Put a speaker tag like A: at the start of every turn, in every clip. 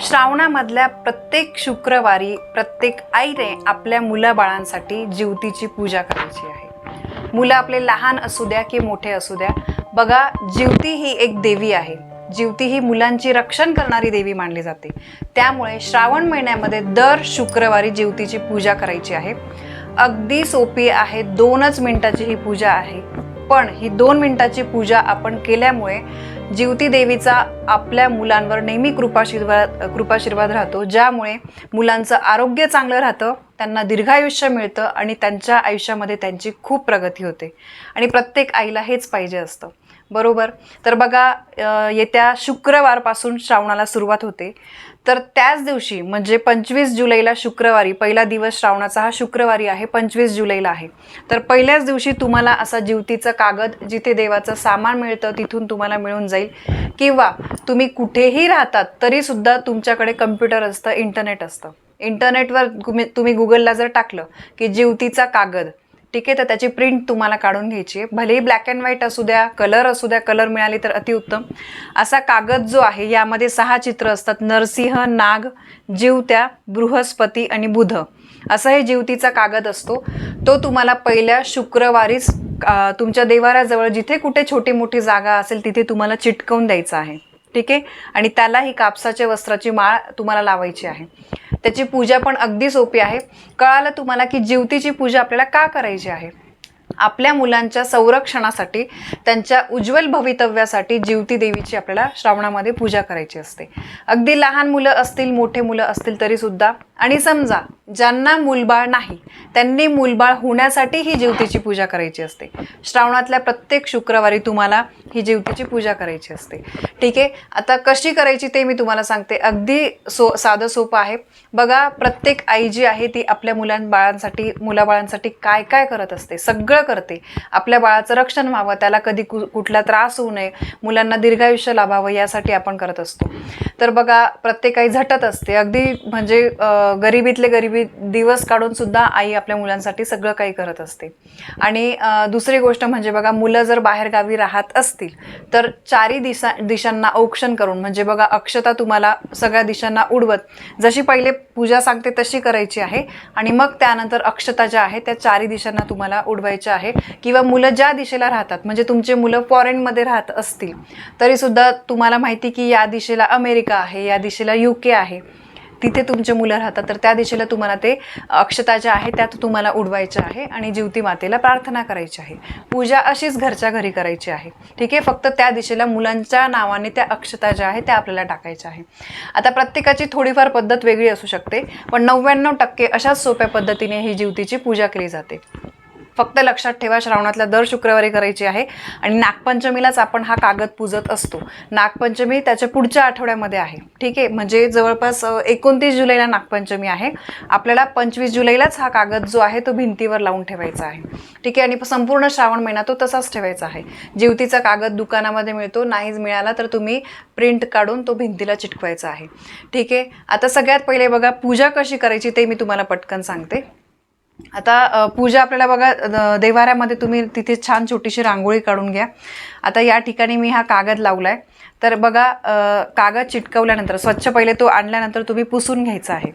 A: श्रावणामधल्या प्रत्येक शुक्रवारी प्रत्येक आईने आपल्या मुलाबाळांसाठी जीवतीची पूजा करायची आहे. मुलं आपले लहान असू द्या की मोठे असू द्या बघा जीवती ही एक देवी आहे. जीवती ही मुलांची रक्षण करणारी देवी मानली जाते. त्यामुळे श्रावण महिन्यामध्ये दर शुक्रवारी जीवतीची पूजा करायची आहे. अगदी सोपी आहे दोनच मिनिटाची ही पूजा आहे. पण ही दोन मिनिटाची पूजा आपण केल्यामुळे जीवती देवीचा आपल्या मुलांवर नेहमी कृपाशीर्वाद कृपाशीर्वाद राहतो. ज्यामुळे मुलांचं आरोग्य चांगलं राहतं. त्यांना दीर्घायुष्य मिळतं आणि त्यांच्या आयुष्यामध्ये त्यांची खूप प्रगती होते. आणि प्रत्येक आईला हेच पाहिजे असतं. बरोबर? तर बघा येत्या शुक्रवारपासून श्रावणाला सुरुवात होते. तर त्याच दिवशी म्हणजे पंचवीस जुलैला शुक्रवारी पहिला दिवस श्रावणाचा हा शुक्रवारी आहे पंचवीस जुलैला आहे. तर पहिल्याच दिवशी तुम्हाला असा जीवतीचं कागद जिथे देवाचं सामान मिळतं तिथून तुम्हाला मिळून जाईल. किंवा तुम्ही कुठेही राहतात तरीसुद्धा तुमच्याकडे कम्प्युटर असतं इंटरनेट असतं. इंटरनेटवर तुम्ही तुम्ही गुगलला जर टाकलं की जीवतीचा कागद ठीक आहे तर त्याची प्रिंट तुम्हाला काढून घ्यायची आहे. भलेही ब्लॅक अँड व्हाईट असू द्या कलर असू द्या कलर मिळाली तर अतिउत्तम असा कागद जो आहे यामध्ये सहा चित्र असतात. नरसिंह नाग जीवत्या बृहस्पती आणि बुध. असा हे जीवतीचा कागद असतो. तो तुम्हाला पहिल्या शुक्रवारीच तुमच्या देवाऱ्याजवळ जिथे कुठे छोटी मोठी जागा असेल तिथे तुम्हाला चिटकवून द्यायचा आहे. ठीक आहे? आणि त्याला ही कापसाच्या वस्त्राची माळ तुम्हाला लावायची आहे. त्याची पूजा पण अगदी सोपी आहे. कळालं तुम्हाला की जीवतीची पूजा आपल्याला का करायची आहे? आपल्या मुलांच्या संरक्षणासाठी त्यांच्या उज्ज्वल भवितव्यासाठी जीवती देवीची आपल्याला श्रावणामध्ये पूजा करायची असते. अगदी लहान मुलं असतील मोठे मुलं असतील तरीसुद्धा आणि समजा ज्यांना मूलबाळ नाही त्यांनी मूलबाळ होण्यासाठी ही जीवतीची पूजा करायची असते. श्रावणातल्या प्रत्येक शुक्रवारी तुम्हाला ही जीवतीची पूजा करायची असते. ठीक आहे? आता कशी करायची ते मी तुम्हाला सांगते. अगदी सो साधं सोपं आहे. बघा प्रत्येक आई जी आहे ती आपल्या मुलां बाळांसाठी मुलाबाळांसाठी काय काय करत असते? सगळं करते. आपल्या बाळाचं रक्षण व्हावं त्याला कधी कु कुठला त्रास होऊ नये मुलांना दीर्घायुष्य लाभावं यासाठी आपण करत असतो. तर बघा प्रत्येक आई झटत असते. अगदी म्हणजे गरिबीतले गरिबी दिवस काढून सुद्धा आई आपल्या मुलांसाठी सगळं काही करत असते. आणि दुसरी गोष्ट म्हणजे बघा मुलं जर बाहेरगावी राहत असतील तर चारी दिशा दिशांना औक्षण करून म्हणजे बघा अक्षता तुम्हाला सगळ्या दिशांना उडवत जशी पहिले पूजा सांगते तशी करायची आहे. आणि मग त्यानंतर अक्षता ज्या आहे त्या चारी दिशांना तुम्हाला उडवायच्या आहे. किंवा मुलं ज्या दिशेला राहतात म्हणजे तुमचे मुलं फॉरेनमध्ये राहत असतील तरीसुद्धा तुम्हाला माहिती की या दिशेला अमेरिका आहे या दिशेला यू के आहे. तिथे तुमचे मुलं राहतात तर त्या दिशेला तुम्हाला ते अक्षता ज्या आहे त्यात तुम्हाला उडवायचं आहे आणि जीवती मातेला प्रार्थना करायची आहे. पूजा अशीच घरच्या घरी करायची आहे. ठीक आहे? फक्त त्या दिशेला मुलांच्या नावाने त्या अक्षता ज्या आहे त्या आपल्याला टाकायच्या आहे. आता प्रत्येकाची थोडीफार पद्धत वेगळी असू शकते पण नव्याण्णव टक्के अशाच सोप्या पद्धतीने ही जीवतीची पूजा केली जाते. फक्त लक्षात ठेवा श्रावणातल्या दर शुक्रवारी करायची आहे. आणि नागपंचमीलाच आपण हा कागद पूजत असतो. नागपंचमी त्याच्या पुढच्या आठवड्यामध्ये आहे. ठीक आहे? म्हणजे जवळपास एकोणतीस जुलैला नागपंचमी आहे. आपल्याला पंचवीस जुलैलाच हा कागद जो आहे तो भिंतीवर लावून ठेवायचा आहे. ठीक आहे? आणि संपूर्ण श्रावण महिना तो तसाच ठेवायचा आहे. जीवतीचा कागद दुकानामध्ये मिळतो नाहीच मिळाला तर तुम्ही प्रिंट काढून तो भिंतीला चिटकवायचा आहे. ठीक आहे? आता सगळ्यात पहिले बघा पूजा कशी करायची ते मी तुम्हाला पटकन सांगते. आता पूजा आपल्याला बघा देवाऱ्यामध्ये तुम्ही तिथे छान छोटीशी रांगोळी काढून घ्या. आता या ठिकाणी मी हा कागद लावला आहे तर बघा कागद चिटकवल्यानंतर स्वच्छ पहिले तो आणल्यानंतर तुम्ही पुसून घ्यायचा आहे.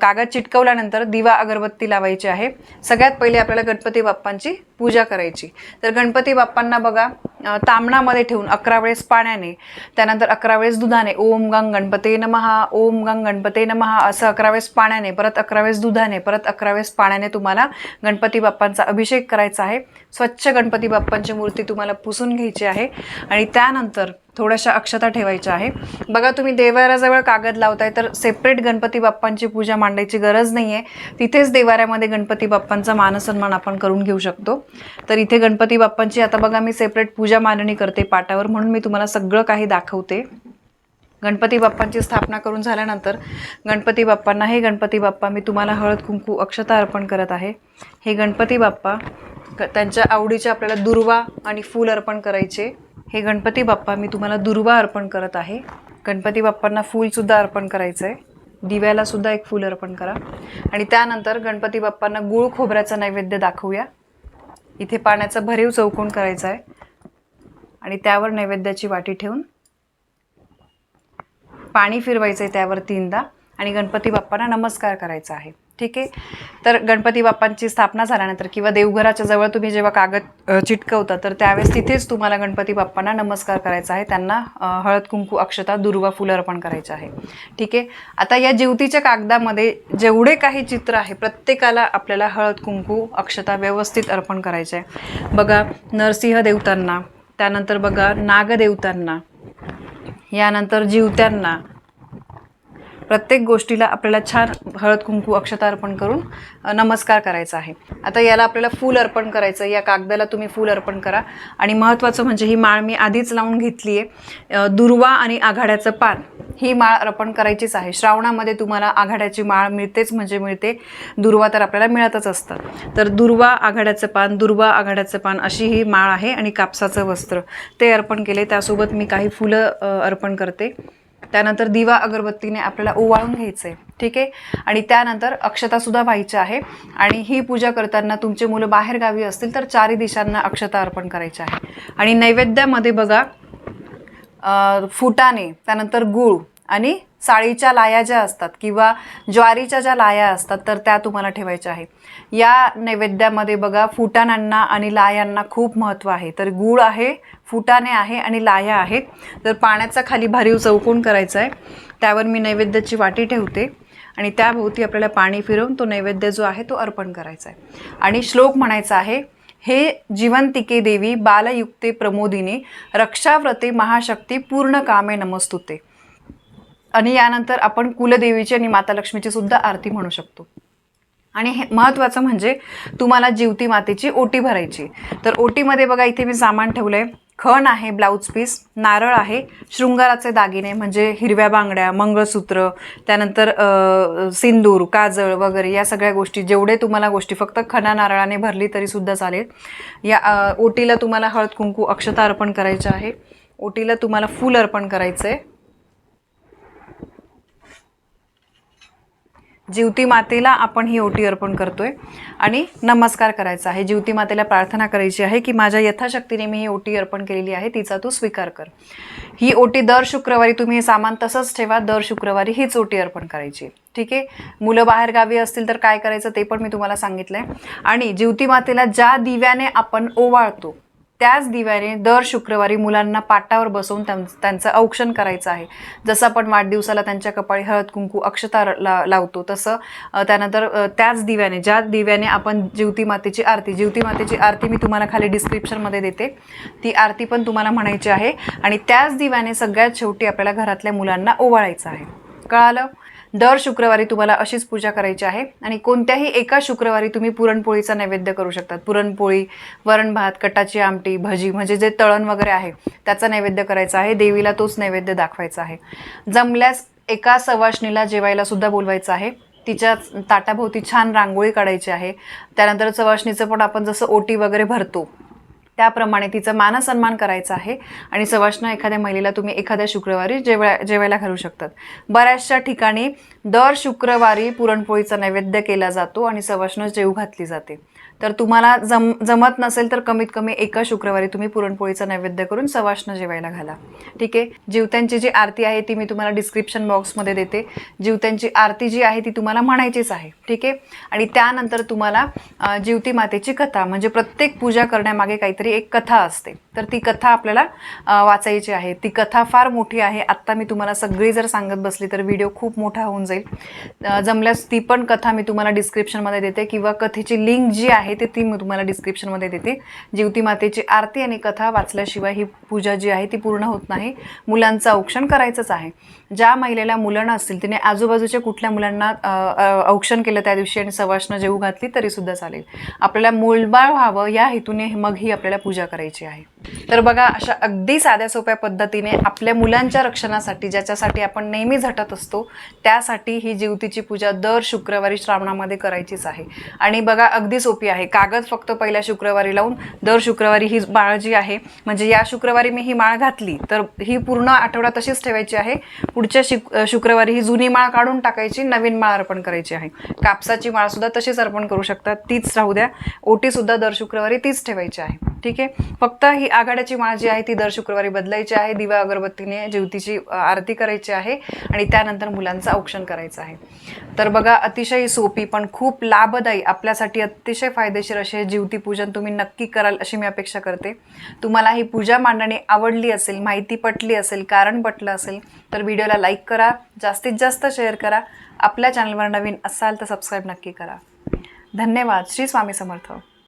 A: कागद चिटकवल्यानंतर दिवा अगरबत्ती लावायची आहे. सगळ्यात पहिले आपल्याला गणपती बाप्पांची पूजा करायची. तर गणपती बाप्पांना बघा तांबणामध्ये तामणामध्ये ठेवून अकरा वेळेस पाण्याने त्यानंतर अकरा वेळेस दुधाने ओम गंग गणपते नमहा ओम गंग गणपते नमहा असं अकरा वेळेस पाण्याने परत अकरा वेळेस दुधाने परत अकरा वेळेस पाण्याने तुम्हाला गणपती बाप्पांचा अभिषेक करायचा आहे. स्वच्छ गणपती बाप्पांची मूर्ती तुम्हाला पुसून घ्यायची आहे आणि त्यानंतर थोड्याशा अक्षता ठेवायच्या आहे. बघा तुम्ही देवाऱ्याजवळ कागद लावताय तर सेपरेट गणपती बाप्पांची पूजा मांडायची गरज नाही आहे तिथेच देवाऱ्यामध्ये गणपती बाप्पांचा मानसन्मान आपण करून घेऊ शकतो. तर इथे गणपती बाप्पांची आता बघा मी सेपरेट पूजा पूजा मांडणी करते पाटावर म्हणून मी तुम्हाला सगळं काही दाखवते. गणपती बाप्पांची स्थापना करून झाल्यानंतर गणपती बाप्पांना हे गणपती बाप्पा मी तुम्हाला हळद कुंकू अक्षता अर्पण करत आहे. हे गणपती बाप्पा त्यांच्या आवडीचे आपल्याला दुर्वा आणि फूल अर्पण करायचे. हे गणपती बाप्पा मी तुम्हाला दुर्वा अर्पण करत आहे. गणपती बाप्पांना फूलसुद्धा अर्पण करायचं आहे दिव्याला सुद्धा एक फूल अर्पण करा. आणि त्यानंतर गणपती बाप्पांना गुळ खोबऱ्याचा नैवेद्य दाखवूया. इथे पाण्याचा भरीव चौकोन करायचा आहे आणि त्यावर नैवेद्याची वाटी ठेवून पाणी फिरवायचं आहे त्यावर तीनदा. आणि गणपती बाप्पांना नमस्कार करायचा आहे. ठीक आहे? तर गणपती बाप्पांची स्थापना झाल्यानंतर किंवा देवघराच्या जवळ तुम्ही जेव्हा कागद चिटकवता तर त्यावेळेस तिथेच तुम्हाला गणपती बाप्पांना नमस्कार करायचा आहे. त्यांना हळद कुंकू अक्षता दुर्वा फुलं अर्पण करायचे आहे. ठीक आहे? आता या जेवतीच्या कागदामध्ये जेवढे काही चित्र आहे प्रत्येकाला आपल्याला हळद कुंकू अक्षता व्यवस्थित अर्पण करायचे आहे. बघा नरसिंह देवतांना त्यानंतर बघा नागदेवतांना यानंतर जीवत्यांना प्रत्येक गोष्टीला आपल्याला छान हळद कुंकू अक्षता अर्पण करून नमस्कार करायचा आहे. आता याला आपल्याला फूल अर्पण करायचं आहे. या कागदाला तुम्ही फूल अर्पण करा. आणि महत्त्वाचं म्हणजे ही माळ मी आधीच लावून घेतली आहे. दुर्वा आणि आघाड्याचं पान ही माळ अर्पण करायचीच आहे. श्रावणामध्ये तुम्हाला आघाड्याची माळ मिळतेच म्हणजे मिळते. दुर्वा तर आपल्याला मिळतच असतं. तर दुर्वा आघाड्याचं पान दुर्वा आघाड्याचं पान अशी ही माळ आहे आणि कापसाचं वस्त्र. ते अर्पण केले. त्यासोबत मी काही फुलं अर्पण करते. त्यानंतर दिवा अगरबत्तीने आपल्याला ओवाळून घ्यायचं आहे ठीक आहे? आणि त्यानंतर अक्षतासुद्धा व्हायच्या आहे. आणि ही पूजा करताना तुमचे मुलं बाहेरगावी असतील तर चारही दिशांना अक्षता अर्पण करायची आहे. आणि नैवेद्यामध्ये बघा फुटाने फुटाणे त्यानंतर गूळ आणि साळीच्या लाया ज्या असतात किंवा ज्वारीच्या ज्या लाया असतात तर त्या तुम्हाला ठेवायच्या आहेत. या नैवेद्यामध्ये बघा फुटाण्यांना आणि लायांना खूप महत्त्व आहे. तर गूळ आहे फुटाणे आहे आणि लाया आहेत. तर पाण्याचा खाली भरीव चौकोन करायचा आहे. त्यावर मी नैवेद्याची वाटी ठेवते आणि त्याभोवती आपल्याला पाणी फिरवून तो नैवेद्य जो आहे तो अर्पण करायचा आहे. आणि श्लोक म्हणायचा आहे हे जिवंतिके देवी बालयुक्ते प्रमोदिनी रक्षाव्रते महाशक्ती पूर्ण कामे नमस्तुते. आणि यानंतर आपण कुलदेवीची आणि माता लक्ष्मीची सुद्धा आरती म्हणू शकतो. आणि हे महत्त्वाचं म्हणजे तुम्हाला जीवती मातेची ओटी भरायची तर ओटीमध्ये बघा इथे मी सामान ठेवलं आहे खण आहे ब्लाऊज पीस नारळ आहे शृंगाराचे दागिने म्हणजे हिरव्या बांगड्या मंगळसूत्र त्यानंतर सिंदूर काजळ वगैरे या सगळ्या गोष्टी जेवढे तुम्हाला गोष्टी फक्त खणा नारळाने भरली तरी सुद्धा चालेल. या ओटीला तुम्हाला हळद कुंकू अक्षता अर्पण करायचं आहे. ओटीला तुम्हाला फूल अर्पण करायचं आहे जीवती मातेला आपण ही ओटी अर्पण करतोय. आणि नमस्कार करायचा आहे. जीवती मातेला प्रार्थना करायची आहे की माझ्या यथाशक्तीने मी ही ओटी अर्पण केलेली आहे. तिचा तू स्वीकार कर. ही ओटी दर शुक्रवारी तुम्ही हे सामान तसंच ठेवा. दर शुक्रवारी हीच ओटी अर्पण करायची. ठीक आहे? मुलं बाहेर गावी असतील तर काय करायचं ते पण मी तुम्हाला सांगितलं आहे आणि जीवती मातेला ज्या दिव्याने आपण ओवाळतो त्याच दिव्याने दर शुक्रवारी मुलांना पाटावर बसवून त्यांचं औक्षण करायचं आहे. जसं आपण वाढदिवसाला त्यांच्या कपाळी हळद कुंकू अक्षता ला लावतो तसं त्यानंतर त्याच दिव्याने ज्या दिव्याने आपण जीवती मातेची आरती जिवती मातेची आरती मी तुम्हाला खाली डिस्क्रिप्शनमध्ये देते. ती आरती पण तुम्हाला म्हणायची आहे. आणि त्याच दिव्याने सगळ्यात शेवटी आपल्याला घरातल्या मुलांना ओवाळायचं आहे. कळालं? दर शुक्रवारी तुम्हाला अशीच पूजा करायची आहे आणि कोणत्याही एका शुक्रवारी तुम्ही पुरणपोळीचा नैवेद्य करू शकतात. पुरणपोळी वरण भात कटाची आमटी भजी म्हणजे जे तळण वगैरे आहे त्याचा नैवेद्य करायचा आहे. देवीला तोच नैवेद्य दाखवायचा आहे. जमल्यास एका सवाशणीला जेवायला सुद्धा बोलवायचं आहे. तिच्या ताटाभोवती छान रांगोळी काढायची आहे. त्यानंतर सवाशणीचं पण आपण जसं ओटी वगैरे भरतो त्याप्रमाणे तिचा मानसन्मान करायचा आहे. आणि सवाष्ण एखाद्या महिलेला तुम्ही एखाद्या शुक्रवारी जेवाय जेवायला घालू शकतात. बऱ्याचशा ठिकाणी दर शुक्रवारी पुरणपोळीचा नैवेद्य केला जातो आणि सवाष्ण जेव घातली जाते. तर तुम्हाला जम जमत नसेल तर कमीत कमी एका शुक्रवारी तुम्ही पुरणपोळीचा नैवेद्य करून सवाष्ण जेवायला घाला. ठीक आहे? जीवत्यांची जी आरती आहे ती मी तुम्हाला डिस्क्रिप्शन बॉक्समध्ये देते. जीवत्यांची आरती जी आहे ती तुम्हाला म्हणायचीच आहे. ठीक आहे? आणि त्यानंतर तुम्हाला जीवती मातेची कथा म्हणजे प्रत्येक पूजा करण्यामागे काहीतरी एक कथा असते. तर ती कथा आपल्याला वाचायची आहे. ती कथा फार मोठी आहे. आत्ता मी तुम्हाला सगळी जर सांगत बसली तर व्हिडिओ खूप मोठा होऊन जाईल. जमल्यास ती पण कथा मी तुम्हाला डिस्क्रिप्शनमध्ये देते किंवा कथेची लिंक जी आहे ते ती मी तुम्हाला डिस्क्रिप्शनमध्ये देते. जीवती मातेची आरती आणि कथा वाचल्याशिवाय ही पूजा जी आहे ती पूर्ण होत नाही. मुलांचं औक्षण करायचंच आहे. ज्या महिलेला मुलं नसतील तिने आजूबाजूच्या कुठल्या मुलांना औक्षण केलं त्या दिवशी आणि सवाष्ण जेऊ घातली तरीसुद्धा चालेल. आपल्याला मूलबाळ व्हावं या हेतूने मग ही आपल्याला पूजा करायची आहे. तर बघा अशा अगदी साध्या सोप्या पद्धतीने आपल्या मुलांच्या रक्षणासाठी ज्याच्यासाठी आपण नेहमी झटत असतो त्यासाठी ही जीवतीची पूजा दर शुक्रवारी श्रावणामध्ये करायचीच आहे. आणि बघा अगदी सोपी आहे. कागद फक्त पहिल्या शुक्रवारी लावून दर शुक्रवारी ही माळ जी आहे. म्हणजे या शुक्रवारी मी ही माळ घातली तर ही पूर्ण आठवडा तशीच ठेवायची आहे. पुढच्या शिक शुक्रवारी ही जुनी माळ काढून टाकायची नवीन माळ अर्पण करायची आहे. कापसाची माळसुद्धा तशीच अर्पण करू शकतात तीच राहू द्या. ओटीसुद्धा दर शुक्रवारी तीच ठेवायची आहे. ठीक आहे? फक्त ही आघाड्याची माळ जी आहे ती दर शुक्रवारी बदलायची आहे. दिवा अगरबत्तीने ज्योतीची आरती करायची आहे आणि त्यानंतर मुलांचं औक्षण करायचं आहे. तर बघा अतिशय सोपी पण खूप लाभदायी आपल्यासाठी अतिशय फायदेशीर असे ज्योती पूजन तुम्ही नक्की कराल अशी मी अपेक्षा करते. तुम्हाला ही पूजा मांडणी आवडली असेल माहिती पटली असेल कारण पटलं असेल तर व्हिडिओला लाईक करा जास्तीत जास्त शेअर करा. आपल्या चॅनलवर नवीन असाल तर सबस्क्राईब नक्की करा. धन्यवाद. श्री स्वामी समर्थ.